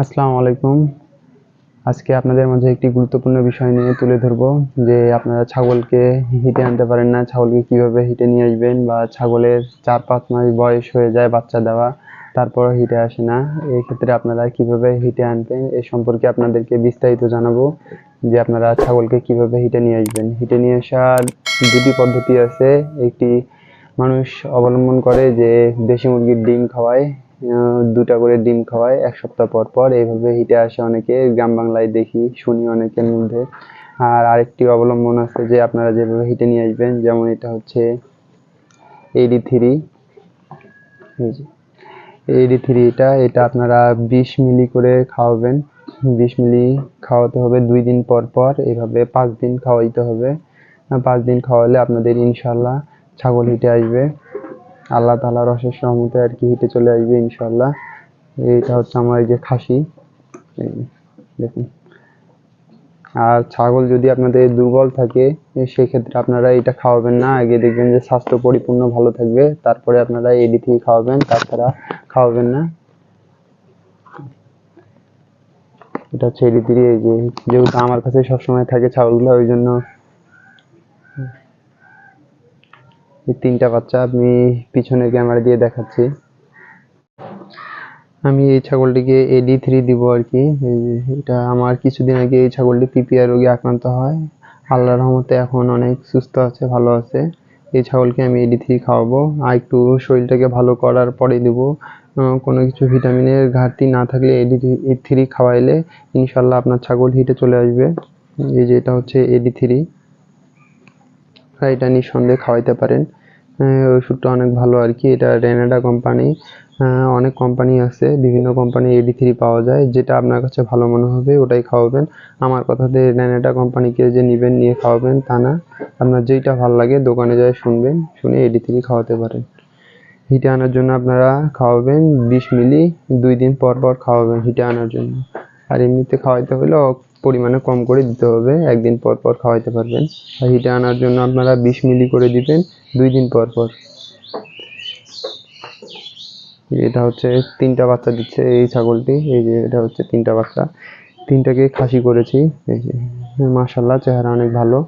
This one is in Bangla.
আসসালামু আলাইকুম। আজকে আপনাদের মাঝে একটি গুরুত্বপূর্ণ বিষয় নিয়ে তুলে ধরবো, যে আপনারা ছাগলকে হিটে আনতে পারেন না, ছাগলকে কীভাবে হিটে নিয়ে আসবেন বা ছাগলের চার পাঁচ মাস বয়স হয়ে যায় বাচ্চা দেওয়া তারপরও হিটে আসে না, এই ক্ষেত্রে আপনারা কীভাবে হিটে আনবেন এ সম্পর্কে আপনাদেরকে বিস্তারিত জানাব, যে আপনারা ছাগলকে কীভাবে হিটে নিয়ে আসবেন। হিটে নিয়ে আসার দুটি পদ্ধতি আছে। একটি মানুষ অবলম্বন করে যে দেশি মুরগির ডিম খাওয়ায় দুটা করে ডিম খাওয়ায় এক সপ্তাহ পর পর। এইভাবে হিটে আসে অনেকে, গ্রাম বাংলায় দেখি, শুনি অনেকের মধ্যে। আর আরেকটি অবলম্বন আছে যে, আপনারা যেভাবে হিটে নিয়ে আসবেন, যেমন এটা হচ্ছে এইডি থ্রি এইডি থ্রি এটা এটা আপনারা বিশ মিলি করে খাওয়াবেন। বিশ মিলি খাওয়াতে হবে দুই দিন পর পর, এইভাবে পাঁচ দিন খাওয়াইতে হবে। পাঁচ দিন খাওয়ালে আপনাদের ইনশাল্লাহ ছাগল হিটে আসবে। আল্লাহ তালার অশেষ রহমতে আর কি হিটে চলে আসবে ইনশাল্লাহ এইটা হচ্ছে আমার এই যে খাসি। দেখুন। আর ছাগল যদি আপনাদের দুর্বল থাকে সেক্ষেত্রে আপনারা এটা খাওয়াবেন না। আগে দেখবেন যে স্বাস্থ্য পরিপূর্ণ, ভালো থাকবে। তারপরে আপনারা এডি থেকে খাওয়াবেন, তাছাড়া খাওয়াবেন না। এটা হচ্ছে এডি থ্রি, এই যে যেহেতু আমার কাছে সবসময় থাকে ছাগলগুলো, ওই জন্য তিনটা বাচ্চা আমি পিছনের ক্যামেরা দিয়ে দেখাচ্ছি। আমি এই ছাগলটিকে এডি থ্রি দিব আর কি। এটা আমার কিছুদিন আগে এই ছাগলটি পিপিআর রোগে আক্রান্ত হয়। আল্লাহর রহমতে এখন অনেক সুস্থ আছে, ভালো আছে। এই ছাগলকে আমি এডি থ্রি খাওয়াবো। আর একটু শরীরটাকে ভালো করার পরে দিব। কোনো কিছু ভিটামিনের ঘাটতি না থাকলে এডি থ্রি খাওয়াইলে ইনশাল্লাহ আপনার ছাগল হিটে চলে আসবে। এই যে, এটা হচ্ছে এডি থ্রি এটা নিঃসন্দেহে খাওয়াইতে পারেন। ওষুধটা অনেক ভালো আর কি। এটা রেনাডা কোম্পানি অনেক কোম্পানি আছে, বিভিন্ন কোম্পানি এডি থ্রি পাওয়া যায়। যেটা আপনার কাছে ভালো মনে হবে, ওটাই খাওয়াবেন। আমার কথাতে রেনাডা কোম্পানিকে যে নেবেন, নিয়ে খাওয়াবেন, তা না। আপনার যেইটা ভালো লাগে, দোকানে যায় শুনবেন, শুনে এডি থ্রি খাওয়াতে পারেন। হিটে আনার জন্য আপনারা খাওয়াবেন বিশ মিলি, দুই দিন পর পর খাওয়াবেন হিটে আনার জন্য। আর এমনিতে খাওয়াইতে হলে পরিমাণে কম করে দিতে হবে। একদিন পর পর খাওয়াইতে পারবেন। আর হিটে আনার জন্য আপনারা বিশ মিলি করে দিবেন দুই দিন পর পর। এটা হচ্ছে তিনটা বাচ্চা দিচ্ছে এই ছাগলটি। এই যে এটা হচ্ছে তিনটা বাচ্চা। তিনটাকে খাসি করেছি। মাশাল্লাহ চেহারা অনেক ভালো।